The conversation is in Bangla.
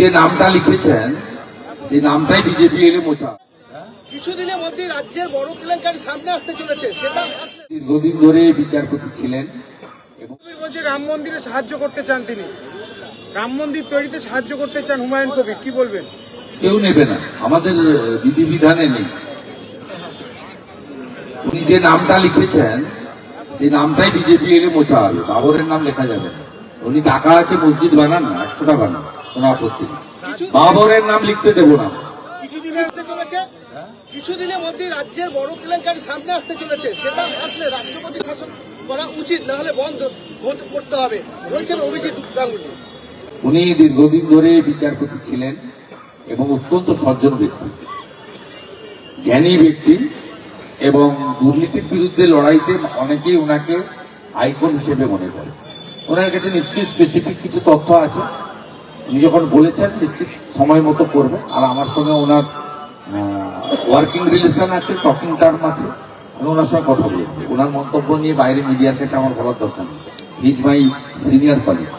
যে নামটা লিখেছেন সেই নামটাই বিজেপি এলে মোছা। কিছুদিনের মধ্যে রাজ্যের বড় কেলেঙ্কারি সামনে আসতে চলেছে সেটা দীর্ঘদিন ধরে বিচারপতি ছিলেন বলছে রাম মন্দিরে সাহায্য করতে চান তিনি। রাম মন্দির তৈরিতে সাহায্য করতে চান হুমায়ুন কবির কি বলবেন? কেউ নেবে না আমাদের বিধিবিধানে নেই। উনি যে নামটা লিখেছেন সেই নামটাই বিজেপি এলে মোছা। হবে বাবরের নাম লেখা যাবে উনি টাকা আছে মসজিদ বানান না একশোটা বানান। কোনো আপত্তি নেই। বাবরের নাম লিখতে দেবো না। কিছুদিনের মধ্যে রাজ্যের বড় কেলেঙ্কারি সামনে আসতে চলেছে। সেটা আসলে রাষ্ট্রপতি শাসন করা উচিত না হলে বন্ধ করতে হবে বলছেন অভিজিৎ গাঙ্গুলি। উনি দীর্ঘদিন ধরে বিচারপতি ছিলেন এবং অত্যন্ত সজ্জন ব্যক্তি জ্ঞানী ব্যক্তি এবং দুর্নীতির বিরুদ্ধে লড়াইতে অনেকেই ওনাকে আইকন হিসেবে মনে করে। ওনার কাছে নিশ্চয়ই স্পেসিফিক কিছু তথ্য আছে। উনি যখন বলেছেন নিশ্চিত সময় মতো করবে, আর আমার সঙ্গে ওনার ওয়ার্কিং রিলেশন আছে টকিং টার্ম আছে, আমি ওনার সঙ্গে কথা বলব। ওনার মন্তব্য নিয়ে বাইরে মিডিয়া কাছে আমার বলার দরকার নেই। হিজ মাই সিনিয়র কলিগ